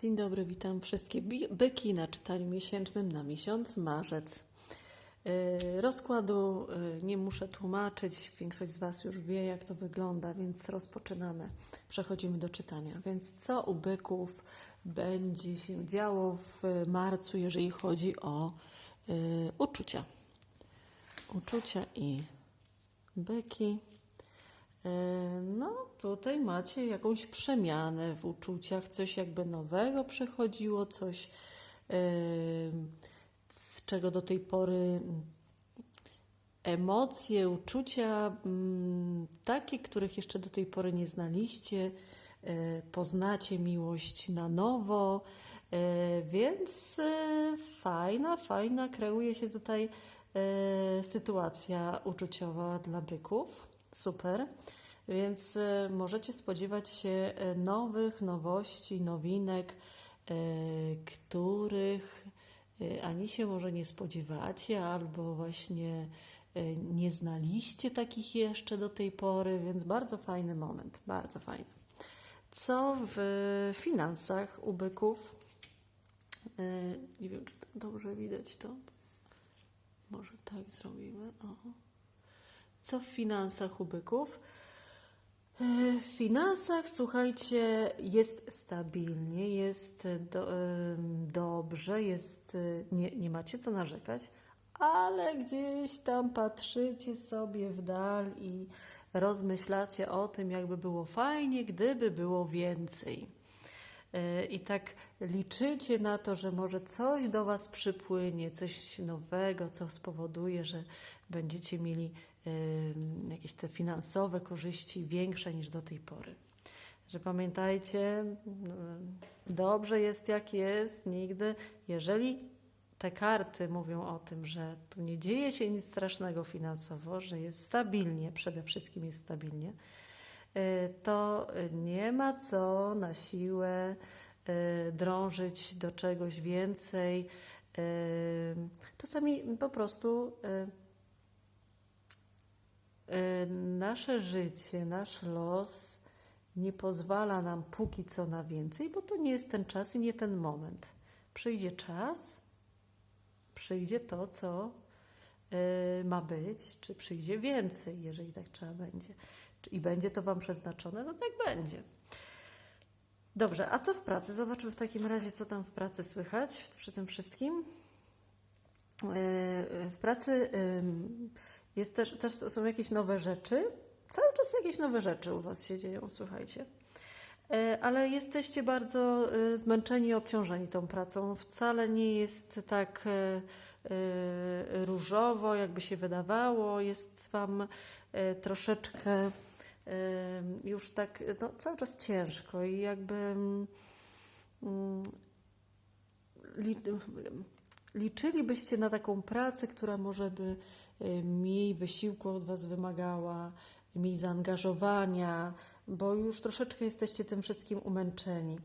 Dzień dobry, witam wszystkie byki na czytaniu miesięcznym na miesiąc marzec. Yy, Rozkładu yy, nie muszę tłumaczyć, większość z Was już wie, jak to wygląda, więc rozpoczynamy. Przechodzimy do czytania. Więc co u byków będzie się działo w marcu, jeżeli chodzi o yy, uczucia? Uczucia i byki. E, No, tutaj macie jakąś przemianę w uczuciach, coś jakby nowego przychodziło, coś e, z czego do tej pory mm, emocje, uczucia, mm, takie, których jeszcze do tej pory nie znaliście, e, poznacie miłość na nowo, więc fajna, fajna kreuje się tutaj sytuacja uczuciowa dla byków. Super. Więc e, możecie spodziewać się e, nowych nowości, nowinek, e, których ani się może nie spodziewacie, albo właśnie nie znaliście takich jeszcze do tej pory, więc bardzo fajny moment, bardzo fajny. Co w finansach u byków? Nie wiem, czy to dobrze widać to. Może tak zrobimy. O. Co w finansach u byków? E, W finansach, słuchajcie, jest stabilnie, jest do, dobrze, jest, e, nie, nie macie co narzekać, ale gdzieś tam patrzycie sobie w dal i rozmyślacie o tym, jakby było fajnie, gdyby było więcej. E, I tak liczycie na to, że może coś do Was przypłynie, coś nowego, co spowoduje, że będziecie mieli jakieś te finansowe korzyści większe niż do tej pory. Że pamiętajcie, no, dobrze jest jak jest, nigdy. Jeżeli te karty mówią o tym, że tu nie dzieje się nic strasznego finansowo, że jest stabilnie, przede wszystkim jest stabilnie, y, to nie ma co na siłę y, drążyć do czegoś więcej. Y, Czasami po prostu nasze życie, nasz los nie pozwala nam póki co na więcej, bo to nie jest ten czas i nie ten moment. Przyjdzie czas, przyjdzie to, co y, ma być, czy przyjdzie więcej, jeżeli tak trzeba będzie. I będzie to Wam przeznaczone, to tak będzie. Dobrze, a co w pracy? Zobaczmy w takim razie, co tam w pracy słychać przy tym wszystkim. Yy, W pracy jest też, też są jakieś nowe rzeczy. Cały czas jakieś nowe rzeczy u Was się dzieją, słuchajcie. Yy, Ale jesteście bardzo yy, zmęczeni i obciążeni tą pracą. Wcale nie jest tak yy, różowo, jakby się wydawało. Jest Wam troszeczkę już tak no, cały czas ciężko i jakby. mm, li, liczylibyście na taką pracę, która może by mniej wysiłku od Was wymagała, mniej zaangażowania, bo już troszeczkę jesteście tym wszystkim umęczeni.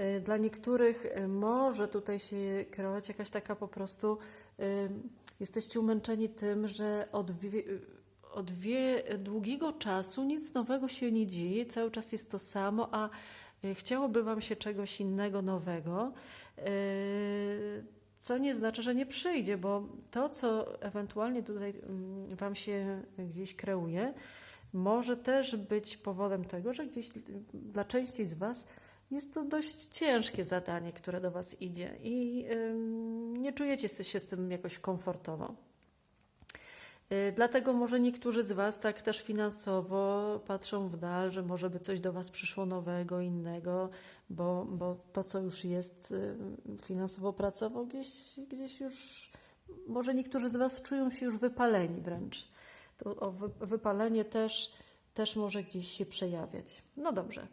Y, Dla niektórych y, może tutaj się kreować jakaś taka po prostu, jesteście umęczeni tym, że od, od wie, długiego czasu nic nowego się nie dzieje, cały czas jest to samo, a y, chciałoby Wam się czegoś innego, nowego. Co nie znaczy, że nie przyjdzie, bo to, co ewentualnie tutaj mm, Wam się gdzieś kreuje, może też być powodem tego, że gdzieś dla części z Was jest to dość ciężkie zadanie, które do Was idzie i nie czujecie się z tym jakoś komfortowo. Y, Dlatego może niektórzy z Was tak też finansowo patrzą w dal, że może by coś do Was przyszło nowego, innego, bo, bo to, co już jest y, finansowo pracowo, gdzieś, gdzieś już, może niektórzy z Was czują się już wypaleni wręcz. To wypalenie też, też może gdzieś się przejawiać. No dobrze.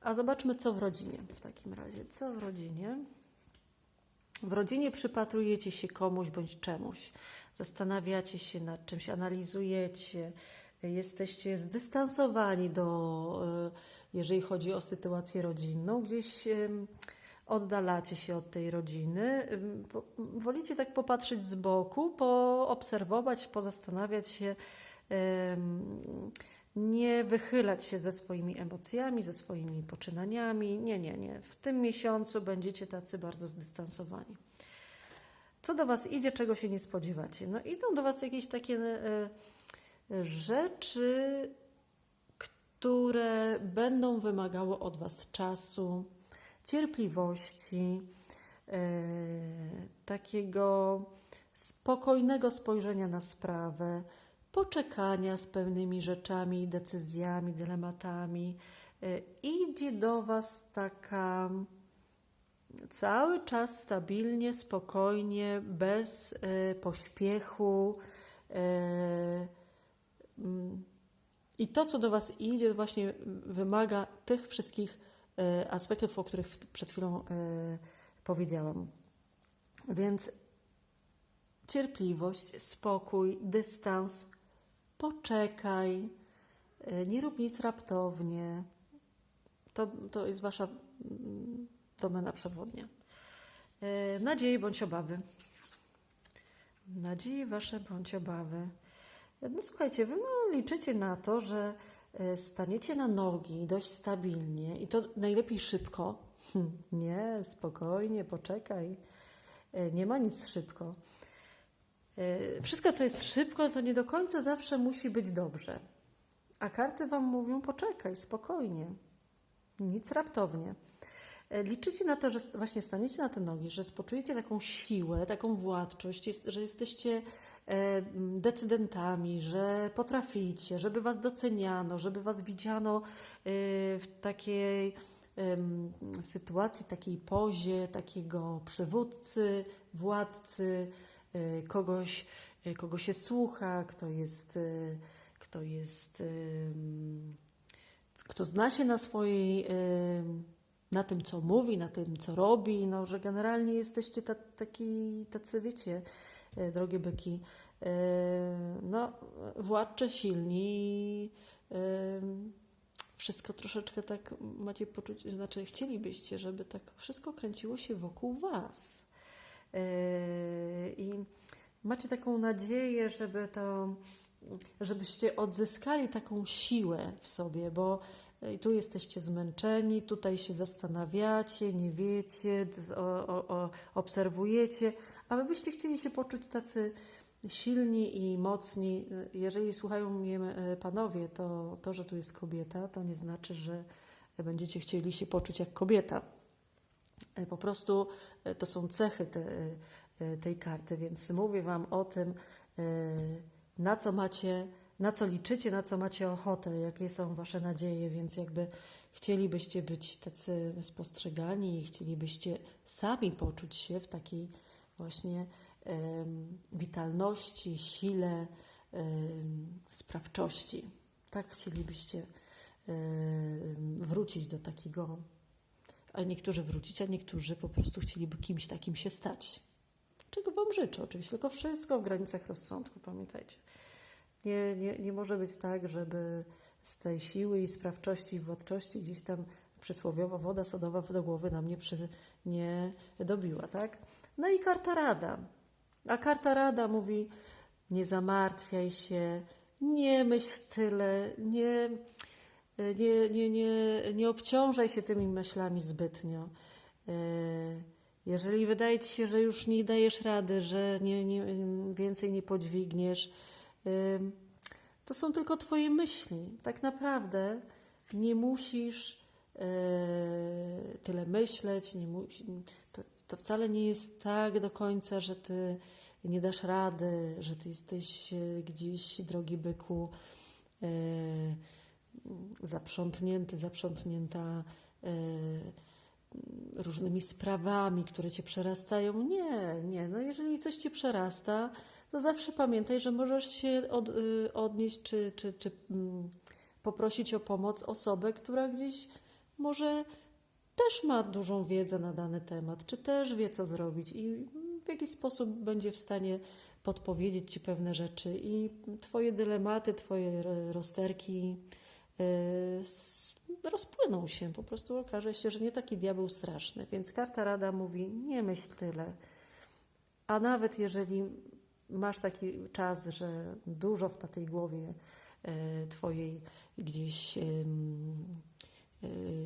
A zobaczmy, co w rodzinie w takim razie. Co w rodzinie? W rodzinie przypatrujecie się komuś bądź czemuś, zastanawiacie się nad czymś, analizujecie, jesteście zdystansowani do, y, jeżeli chodzi o sytuację rodzinną, gdzieś oddalacie się od tej rodziny, wolicie tak popatrzeć z boku, poobserwować, pozastanawiać się, nie wychylać się ze swoimi emocjami, ze swoimi poczynaniami. Nie, nie, nie. W tym miesiącu będziecie tacy bardzo zdystansowani. Co do Was idzie, czego się nie spodziewacie? No idą do Was jakieś takie e, e, rzeczy, które będą wymagały od Was czasu, cierpliwości, e, takiego spokojnego spojrzenia na sprawę, poczekania z pewnymi rzeczami, decyzjami, dylematami. E, Idzie do Was taka cały czas stabilnie, spokojnie, bez e, pośpiechu. e, mm, I to, co do Was idzie, właśnie wymaga tych wszystkich aspektów, o których przed chwilą powiedziałam. Więc cierpliwość, spokój, dystans, poczekaj, e, nie rób nic raptownie. To, to jest Wasza mm, domena przewodnia. E, Nadzieje bądź obawy. Nadzieje Wasze bądź obawy. No słuchajcie, Wy no, liczycie na to, że e, staniecie na nogi dość stabilnie i to najlepiej szybko. Nie, spokojnie, poczekaj. E, Nie ma nic szybko. E, Wszystko, co jest szybko, to nie do końca zawsze musi być dobrze. A karty Wam mówią: poczekaj, spokojnie, nic raptownie. E, Liczycie na to, że właśnie staniecie na te nogi, że spoczujecie taką siłę, taką władczość, że jesteście m, decydentami, że potraficie, żeby Was doceniano, żeby Was widziano w takiej sytuacji, takiej pozie takiego przywódcy, władcy, kogoś, e, kogo się słucha, kto jest, e, kto jest, kto zna się na swojej, na tym, co mówi, na tym, co robi, no, że generalnie jesteście ta, taki, tacy, wiecie, drogie byki, no, władcze, silni, wszystko troszeczkę tak macie poczucie, znaczy chcielibyście, żeby tak wszystko kręciło się wokół Was. Yy, I macie taką nadzieję, żeby to, żebyście odzyskali taką siłę w sobie, bo yy, tu jesteście zmęczeni, tutaj się zastanawiacie, nie wiecie, o, o, o, obserwujecie, a wy byście chcieli się poczuć tacy silni i mocni. Jeżeli słuchają mnie e, panowie, to to, że tu jest kobieta, to nie znaczy, że będziecie chcieli się poczuć jak kobieta. E, Po prostu e, to są cechy te, e, tej karty, więc mówię Wam o tym, na co macie, na co liczycie, na co macie ochotę, jakie są Wasze nadzieje, więc jakby chcielibyście być tacy spostrzegani i chcielibyście sami poczuć się w takiej właśnie witalności, sile, sprawczości. Tak chcielibyście wrócić do takiego a niektórzy wrócić, a niektórzy po prostu chcieliby kimś takim się stać. Czego Wam życzę oczywiście, tylko wszystko w granicach rozsądku, pamiętajcie. Nie, nie, nie może być tak, żeby z tej siły i sprawczości i władczości gdzieś tam przysłowiowa woda sodowa do głowy nam nie, przy, nie dobiła, tak? No i karta rada. A karta rada mówi, nie zamartwiaj się, nie myśl tyle, nie, nie, nie, nie, nie obciążaj się tymi myślami zbytnio. E, Jeżeli wydaje ci się, że już nie dajesz rady, że nie, nie, więcej nie podźwigniesz, em, to są tylko Twoje myśli. Tak naprawdę nie musisz e, tyle myśleć, nie to, to wcale nie jest tak do końca, że Ty nie dasz rady, że Ty jesteś e, gdzieś, drogi byku, e, zaprzątnięty, zaprzątnięta e, różnymi sprawami, które cię przerastają. Nie, nie. No jeżeli coś cię przerasta, to zawsze pamiętaj, że możesz się od, y, odnieść czy, czy, czy mm, poprosić o pomoc osobę, która gdzieś może też ma dużą wiedzę na dany temat, czy też wie, co zrobić i w jakiś sposób będzie w stanie podpowiedzieć ci pewne rzeczy i twoje dylematy, twoje r- rozterki rozpłyną się. Po prostu okaże się, że nie taki diabeł straszny. Więc karta rada mówi: nie myśl tyle. A nawet jeżeli masz taki czas, że dużo w tej głowie e, Twojej gdzieś e,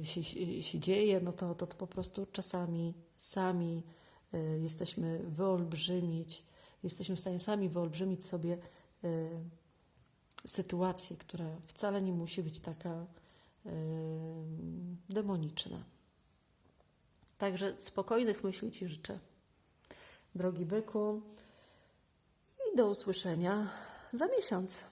się, się, dzieje, no to, to, to po prostu czasami sami jesteśmy wyolbrzymić, jesteśmy w stanie sami wyolbrzymić sobie sytuację, która wcale nie musi być taka e, demoniczna. Także spokojnych myśli Ci życzę, drogi byku, i do usłyszenia za miesiąc.